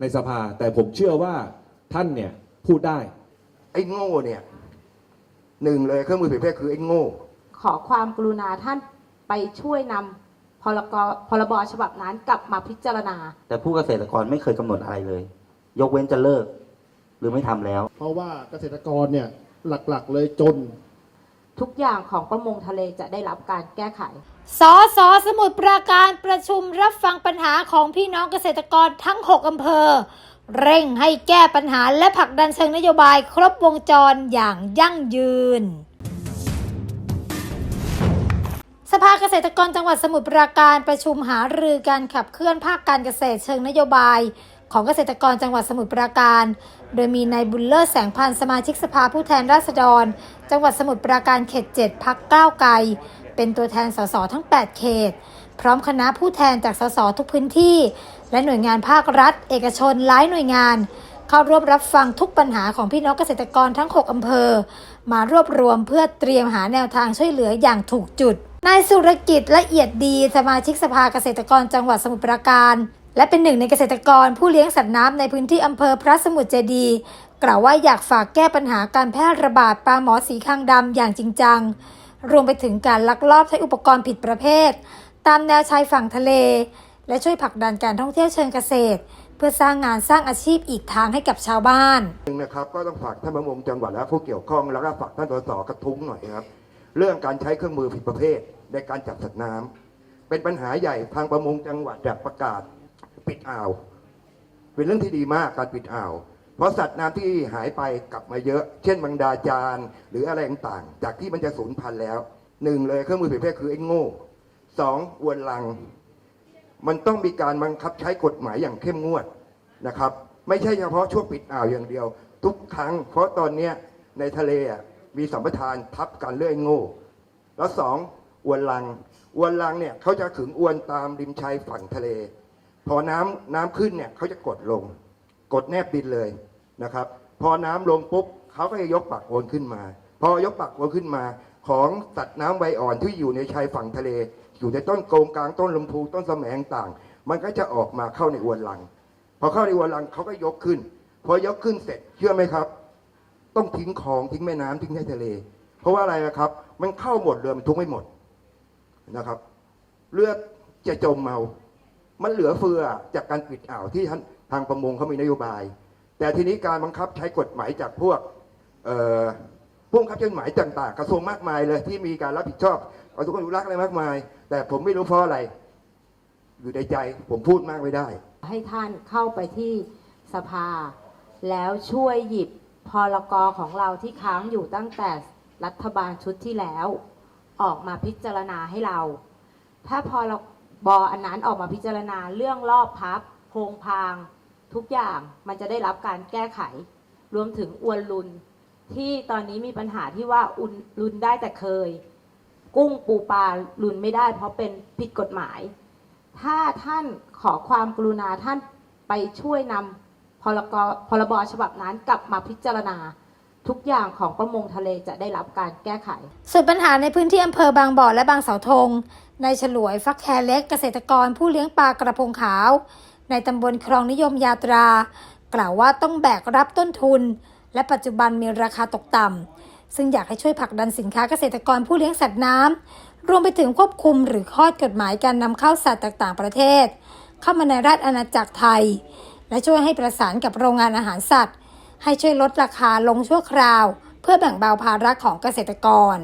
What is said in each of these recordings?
ในสภา แต่ผมเชื่อว่าท่านเนี่ยพูดได้ ไอ้โง่เนี่ยหนึ่งเลยเครื่องมือผิดประเภทคือไอ้โง่ ขอความกรุณาท่านไปช่วยนำพรกพรบฉบับนั้นกลับมาพิจารณา แต่ผู้เกษตรกรไม่เคยกำหนดอะไรเลย ยกเว้นจะเลิก หรือไม่ทำแล้ว เพราะว่าเกษตรกรเนี่ยหลักๆเลยจน ทุกอย่างของประมงทะเลจะได้รับการแก้ไขสอสอสมุทรปราการประชุมรับฟังปัญหาของพี่น้องเกษตรกรทั้ง 6 อำเภอ เร่งให้แก้ปัญหาและผลักดันเชิงนโยบายครบวงจรอย่างยั่งยืนสภาเกษตรกรจังหวัดสมุทรปราการประชุมหารือการขับเคลื่อนภาคการเกษตรเชิงนโยบาย ของเกษตรกรจังหวัดสมุทรปราการ โดยมีนายบุญเลิศแสงพันธ์สมาชิกสภาผู้แทนราษฎร จังหวัดสมุทรปราการเขต 7พักก้าวไกล เป็นตัวแทนสสทั้ง 8 เขต พร้อมคณะผู้แทนจากสสทุกพื้นที่ และหน่วยงานภาครัฐ เอกชนหลายหน่วยงาน เข้าร่วมรับฟังทุกปัญหาของพี่น้องเกษตรกรทั้ง 6 อำเภอ มารวบรวมเพื่อเตรียมหาแนวทางช่วยเหลืออย่างถูกจุดนายสุรกิจละเอียดดีสมาชิกสภาเกษตรกรจังหวัดสมุทรปราการ และเป็นหนึ่งในเกษตรกรผู้เลี้ยงสัตว์น้ำในพื้นที่อำเภอพระสมุทรเจดี กล่าวว่าอยากฝากแก้ปัญหาการแพร่ระบาดปลาหมอสีคางดำอย่างจริงจัง รวมไปถึงการลักลอบใช้อุปกรณ์ผิดประเภท ตามแนวชายฝั่งทะเล และช่วยผลักดันการท่องเที่ยวเชิงเกษตร เพื่อสร้างงานสร้างอาชีพอีกทางให้กับชาวบ้านหนึ่งนะครับก็ต้องฝากท่านประมงจังหวัดและผู้เกี่ยวข้องแล้วก็ฝากท่านสสกระทุ้งหน่อยครับเรื่องการใช้เครื่องมือผิดประเภทในการจับสัตว์น้ำเป็นปัญหาใหญ่ทางประมงจังหวัดประกาศ ปิดอ่าว เป็นเรื่องที่ดีมากการปิดอ่าว เพราะสัตว์น้ำที่หายไปกลับมาเยอะ เช่นบางดาจานหรืออะไรต่างๆจากที่มันจะสูญพันธุ์แล้วหนึ่งเลยเครื่องมือเผิดประเภทคือไอ้โง่สองอวนลัง มันต้องมีการบังคับใช้กฎหมายอย่างเข้มงวดนะครับ ไม่ใช่เฉพาะช่วงปิดอ่าวอย่างเดียว ทุกครั้ง เพราะตอนนี้ในทะเลมีสัมปทานทับกันเรื่อยโง่ แล้วสองอวนลังอวนลังเนี่ยเขาจะขึงอวนตามริมชายฝั่งทะเล พอน้ำน้ำขึ้นเนี่ยเขาจะกดลง กดแนบดินเลย นะครับ พอน้ำลงปุ๊บเขาก็จะยกปากโอนขึ้นมา พอยกปากโอนขึ้นมา ของสัตว์น้ำใบอ่อนที่อยู่ในชายฝั่งทะเล อยู่ในต้นโกงกลางต้นลำพูต้นแสมงต่าง มันก็จะออกมาเข้าในอวนลัง พอเข้าในอวนลังเขาก็ยกขึ้น พอยกขึ้นเสร็จเชื่อไหมครับ ต้องทิ้งคลองทิ้งแม่น้ำทิ้งในทะเล เพราะว่าอะไรนะครับ มันเข้าหมดเรือมันทุกไม่หมดนะครับเลือดจะจมเมา มันเหลือเฟือจากการปิดอ่าวที่ทางประมงเขามีนโยบาย แต่ทีนี้การบังคับใช้กฎหมายจากพวกผู้บังคับใช้กฎหมายต่างๆ กระทรวงมากมายเลยที่มีการรับผิดชอบกระทรวงอนุรักษ์อะไรมากมาย แต่ผมไม่รู้เพราะอะไร อยู่ในใจผมพูดมากไม่ได้ ให้ท่านเข้าไปที่สภา แล้วช่วยหยิบพรกรของเราที่ค้างอยู่ตั้งแต่รัฐบาลชุดที่แล้ว ออกมาพิจารณาให้เรา ถ้าพรบอันนั้นออกมาพิจารณาเรื่องรอบพับโพงพาง ทุกอย่างมันจะได้รับการแก้ไข รวมถึงอวนลุน ที่ตอนนี้มีปัญหาที่ว่าอุนลุนได้แต่เคย กุ้งปูปลาลุนไม่ได้ เพราะเป็นผิดกฎหมาย ถ้าท่านขอความกรุณาท่านไปช่วยนำพรกพรบฉบับนั้นกลับมาพิจารณาทุกอย่างของประมงทะเลจะได้รับการแก้ไข ส่วนปัญหาในพื้นที่อำเภอบางบ่อและบางเสาธง ในฉลวยฟักแคเล็กเกษตรกรผู้เลี้ยงปลากระพงขาว ในตำบลครองนิยมยาตรา กล่าวว่าต้องแบกรับต้นทุน และปัจจุบันมีราคาตกต่ำซึ่งอยากให้ช่วยผลักดันสินค้าเกษตรกรผู้เลี้ยงสัตว์น้ำรวมไปถึงควบคุมหรือข้อกฎหมายการนำเข้าสัตว์ต่างประเทศ เข้ามาในราชอาณาจักรไทย และช่วยให้ประสานกับโรงงานอาหารสัตว์ ให้ช่วยลดราคาลงชั่วคราว เพื่อแบ่งเบาภาระของเกษตรกร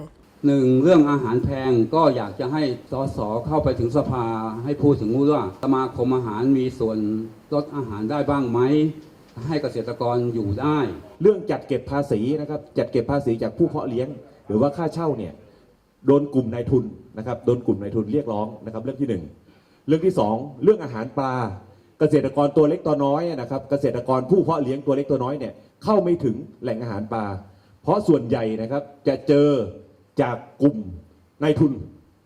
หนึ่งเรื่องอาหารแพงก็อยากจะให้สสเข้าไปถึงสภาให้พูดถึงว่าสมาคมอาหารมีส่วนลดอาหารได้บ้างไหมให้เกษตรกรอยู่ได้ เรื่องจัดเก็บภาษีนะครับจัดเก็บภาษีจากผู้เพาะเลี้ยง หรือว่าค่าเช่าเนี่ยโดนกลุ่มนายทุนนะครับโดนกลุ่มนายทุนเรียกร้องนะครับเรื่องที่หนึ่งเรื่องที่สองเรื่องอาหารปลา เกษตรกรตัวเล็กตัวน้อยนะครับเกษตรกรผู้เพาะเลี้ยงตัวเล็กตัวน้อยเนี่ยเข้าไม่ถึงแหล่งอาหารปลา เพราะส่วนใหญ่นะครับจะเจอ จากกลุ่มนายทุน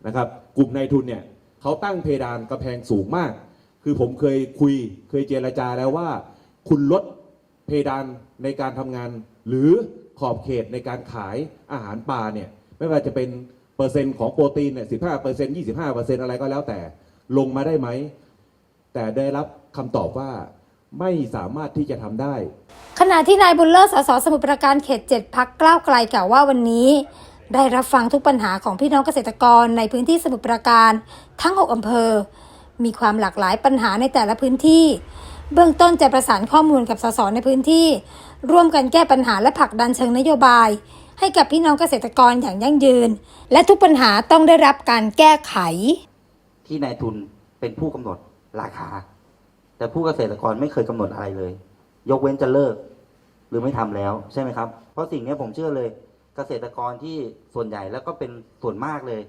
นะครับ กลุ่มนายทุนเนี่ยเขาตั้งเพดานกระแพงสูงมาก คือผมเคยคุยเคยเจรจาแล้วว่า คุณลดเพดานในการทำงาน หรือขอบเขตในการขายอาหารปลาเนี่ยไม่ว่าจะเป็นเปอร์เซ็นต์ของโปรตีนเนี่ยสิบห้าเปอร์เซ็นต์ยี่สิบห้าเปอร์เซ็นต์อะไรก็แล้วแต่ลงมาได้ไหม แต่ได้รับคำตอบว่าไม่สามารถที่จะทำได้ ขณะที่นายบุญเลิศสสสมุทรปราการเขตเจ็ดพักกล้าวไกลกล่าวว่าวันนี้ ได้รับฟังทุกปัญหาของพี่น้องเกษตรกรในพื้นที่สมุทรปราการทั้ง 6 อำเภอ มีความหลากหลายปัญหาในแต่ละพื้นที่ เบื้องต้นจะประสานข้อมูลกับสสในพื้นที่ ร่วมกันแก้ปัญหาและผลักดันเชิงนโยบาย ให้กับพี่น้องเกษตรกรอย่างยั่งยืน และทุกปัญหาต้องได้รับการแก้ไข ที่นายทุนเป็นผู้กำหนดราคา แต่ผู้เกษตรกรไม่เคยกำหนดอะไรเลย ยกเว้นจะเลิก หรือไม่ทำแล้วใช่ไหมครับ เพราะสิ่งนี้ผมเชื่อเลย เกษตรกรที่ส่วนใหญ่แล้วก็เป็นส่วนมากเลย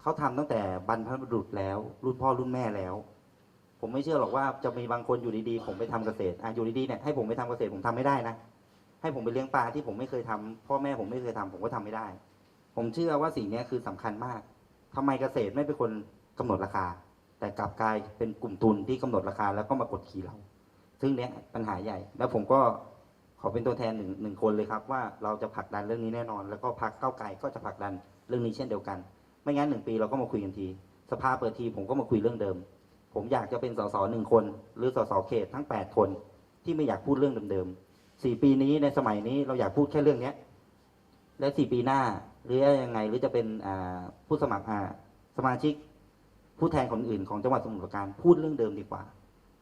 เขาทำตั้งแต่บรรพบุรุษแล้ว รุ่นพ่อรุ่นแม่แล้ว ผมไม่เชื่อหรอกว่าจะมีบางคนอยู่ดีๆผมไปทำเกษตรอะอยู่ดีๆเนี่ยให้ผมไปทำเกษตรผมทำไม่ได้นะให้ผมไปเลี้ยงปลาที่ผมไม่เคยทำพ่อแม่ผมไม่เคยทำผมก็ทำไม่ได้ ผมเชื่อว่าสิ่งนี้คือสำคัญมากทำไมเกษตรไม่เป็นคนกำหนดราคา แต่กลับกลายเป็นกลุ่มทุนที่กำหนดราคาแล้วก็มากดขี่เรา ซึ่งเนี้ยปัญหาใหญ่ แล้วผมก็ ขอเป็นตัวแทนหนึ่งหนึ่งคนเลยครับว่าเราจะผลักดันเรื่องนี้แน่นอน แล้วก็พักเก้าไกลก็จะผลักดันเรื่องนี้เช่นเดียวกัน ไม่งั้นหนึ่งปีเราก็มาคุยกันที สภาเปิดทีผมก็มาคุยเรื่องเดิม ผมอยากจะเป็นสสหนึ่งคน หรือสสเขตทั้งแปดคนที่ไม่อยากพูดเรื่องเดิมๆสี่ปีนี้ในสมัยนี้เราอยากพูดแค่เรื่องเนี้ยและสี่ปีหน้าหรือยังไงหรือจะเป็นผู้สมัคราสมาชิกผู้แทนคนอื่นของจังหวัดสมุทรปราการพูดเรื่องเดิมดีกว่า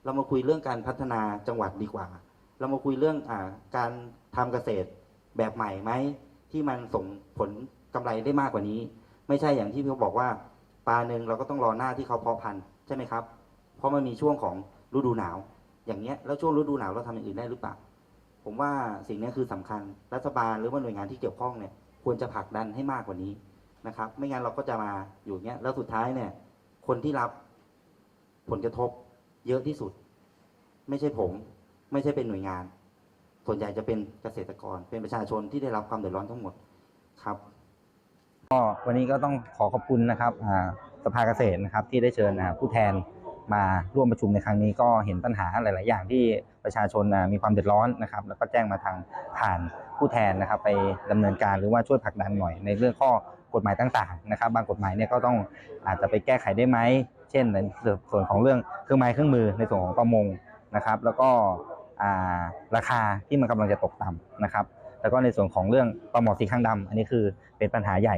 เรามาคุยเรื่องการพัฒนาจังหวัดดีกว่า เรามาคุยเรื่องอการทำเกษตรแบบใหม่ไหมที่มันส่งผลกำไรได้มากกว่านี้ ไม่ใช่อย่างที่พี่เขาบอกว่าปลาหนึ่งเราก็ต้องรอหน้าที่เขาเพาะพันธุ์ใช่ไหมครับ เพราะมันมีช่วงของฤดูหนาว อย่างเงี้ยแล้วช่วงฤดูหนาวเราทำอย่างอื่นได้หรือเปล่าผมว่าสิ่งนี้คือสำคัญรัฐบาลหรือว่าหน่วยงานที่เกี่ยวข้องเนี่ยควรจะผลักดันให้มากกว่านี้นะครับ ไม่งั้นเราก็จะมาอยู่เงี้ยแล้วสุดท้ายเนี่ย คนที่รับผลกระทบเยอะที่สุด ไม่ใช่ผม ไม่ใช่เป็นหน่วยงาน ส่วนใหญ่จะเป็นเกษตรกร เป็นประชาชนที่ได้รับความเดือดร้อนทั้งหมดครับก็วันนี้ก็ต้องขอขอบคุณนะครับอ่าสภาเกษตรนะครับที่ได้เชิญผู้แทนมาร่วมประชุมในครั้งนี้ก็เห็นปัญหาหลาย ๆ อย่างที่ประชาชนมีความเดือดร้อนนะครับ แล้วก็แจ้งมาทางผ่านผู้แทนนะครับ ไปดำเนินการหรือว่าช่วยผลักดันหน่อยในเรื่องข้อกฎหมายต่าง ๆ นะครับ บางกฎหมายเนี่ยก็ต้องอาจจะไปแก้ไขได้ไหม เช่นในส่วนของเรื่องเครื่องไม้เครื่องมือในส่วนของประมงนะครับ แล้วก็ ราคาที่มันกำลังจะตกต่ำนะครับ แล้วก็ในส่วนของเรื่องปลาหมอสีข้างดำอันนี้คือเป็นปัญหาใหญ่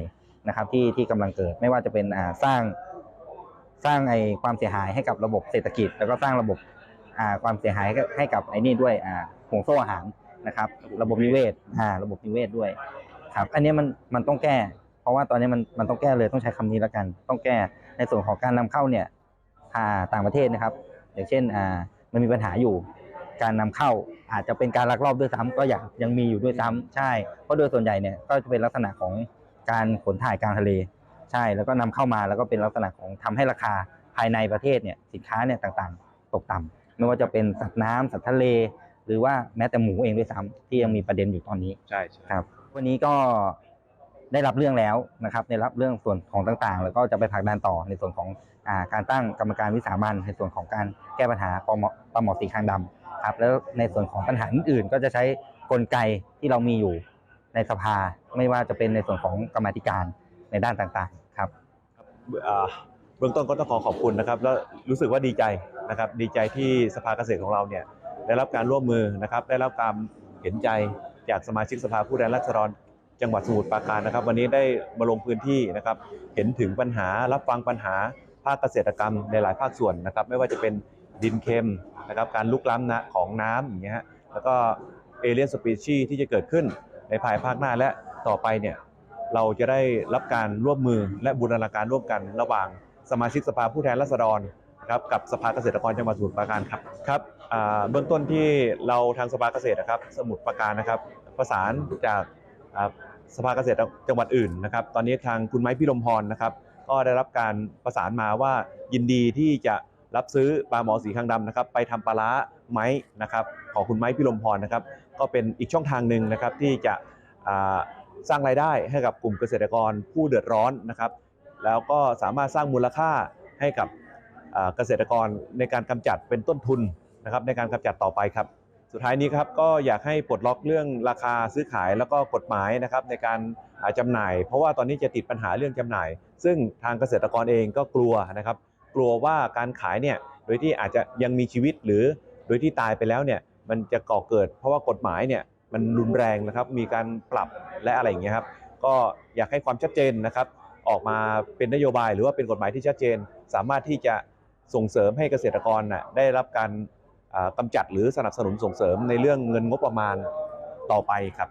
นะครับที่ที่กำลังเกิดไม่ว่าจะเป็นสร้างสร้างไอความเสียหายให้กับระบบเศรษฐกิจ แล้วก็สร้างระบบความเสียหายให้กับไอ้นี่ด้วยห่วงโซ่อาหารนะครับ ระบบนิเวศระบบนิเวศด้วยครับอันนี้มันมันต้องแก้ เพราะว่าตอนนี้มันมันต้องแก้เลยต้องใช้คำนี้แล้วกัน ต้องแก้ในส่วนของการนำเข้าเนี่ยต่างประเทศนะครับ อย่างเช่นมันมีปัญหาอยู่ การนำเข้าอาจจะเป็นการลักลอบด้วยซ้ำก็ยังยังมีอยู่ด้วยซ้ำใช่เพราะโดยส่วนใหญ่เนี่ยก็จะเป็นลักษณะของการขนถ่ายกลางทะเล ใช่แล้วก็นำเข้ามาแล้วก็เป็นลักษณะของทำให้ราคาภายในประเทศเนี่ยสินค้าเนี่ยต่างๆ ตกต่ำไม่ว่าจะเป็นสัตว์น้ำสัตว์ทะเล หรือว่าแม้แต่หมูเองด้วยซ้ำที่ยังมีประเด็นอยู่ตอนนี้ใช่ครับ วันนี้ก็ได้รับเรื่องแล้วนะครับได้รับเรื่องส่วนของต่างๆ แล้วก็จะไปผลักดันต่อในส่วนของอาการตั้งกรรมการวิสามันในส่วนของการแก้ปัญหาปลาหมอปลาหมอสีคางดำ ครับแล้วในส่วนของปัญหาอื่นๆ ก็จะใช้กลไกที่เรามีอยู่ในสภา ไม่ว่าจะเป็นในส่วนของกรรมธิการในด้านต่างๆครับเบื้องต้นก็ต้องขอขอบคุณนะครับ แล้วรู้สึกว่าดีใจนะครับ ดีใจที่สภาเกษตรของเราเนี่ยได้รับการร่วมมือนะครับ ได้รับการเห็นใจจากสมาชิกสภาผู้แทนราษฎรจังหวัดสมุทรปราการนะครับ วันนี้ได้มาลงพื้นที่นะครับ เห็นถึงปัญหารับฟังปัญหาภาคเกษตรกรรมในหลายภาคส่วนนะครับ ไม่ว่าจะเป็นดินเค็ม นะครับการลุกล้ำนะของน้ำอย่างเงี้ยฮะแล้วก็เอเลียนสปีชีที่จะเกิดขึ้นในภายภาคหน้าและต่อไปเนี่ยเราจะได้รับการร่วมมือและบูรณาการร่วมกันระหว่างสมาชิกสภาผู้แทนราษฎรนะครับกับสภาเกษตรกรจังหวัดสมุทรปราการครับครับเบื้องต้นที่เราทางสภาเกษตรนะครับ สมุทรปราการนะครับ ประสานจากสภาเกษตรจังหวัดอื่นนะครับ ตอนนี้ทางคุณไม้พิรมพรนะครับ ก็ได้รับการประสานมาว่ายินดีที่จะ รับซื้อปลาหมอสีข้างดำนะครับ ไปทำปลาร้าไม้นะครับของคุณไม้พิรมพรนะครับ ก็เป็นอีกช่องทางหนึ่งนะครับที่จะสร้างรายได้ให้กับกลุ่มเกษตรกรผู้เดือดร้อนนะครับ แล้วก็สามารถสร้างมูลค่าให้กับเกษตรกรในการกำจัดเป็นต้นทุนนะครับ ในการกำจัดต่อไปครับ สุดท้ายนี้ครับก็อยากให้ปลดล็อกเรื่องราคาซื้อขายแล้วก็กฎหมายนะครับในการอ่าจำหน่าย เพราะว่าตอนนี้จะติดปัญหาเรื่องจำหน่าย ซึ่งทางเกษตรกรเองก็กลัวนะครับ กลัวว่าการขายเนี่ยโดยที่อาจจะยังมีชีวิตหรือโดยที่ตายไปแล้วเนี่ยมันจะก่อเกิด เพราะว่ากฎหมายเนี่ยมันรุนแรงนะครับมีการปรับและอะไรอย่างเงี้ยครับก็อยากให้ความชัดเจนนะครับ ออกมาเป็นนโยบายหรือว่าเป็นกฎหมายที่ชัดเจน สามารถที่จะส่งเสริมให้เกษตรกรน่ะได้รับการอ่ากำจัดหรือสนับสนุนส่งเสริมในเรื่องเงินงบประมาณต่อไปครับ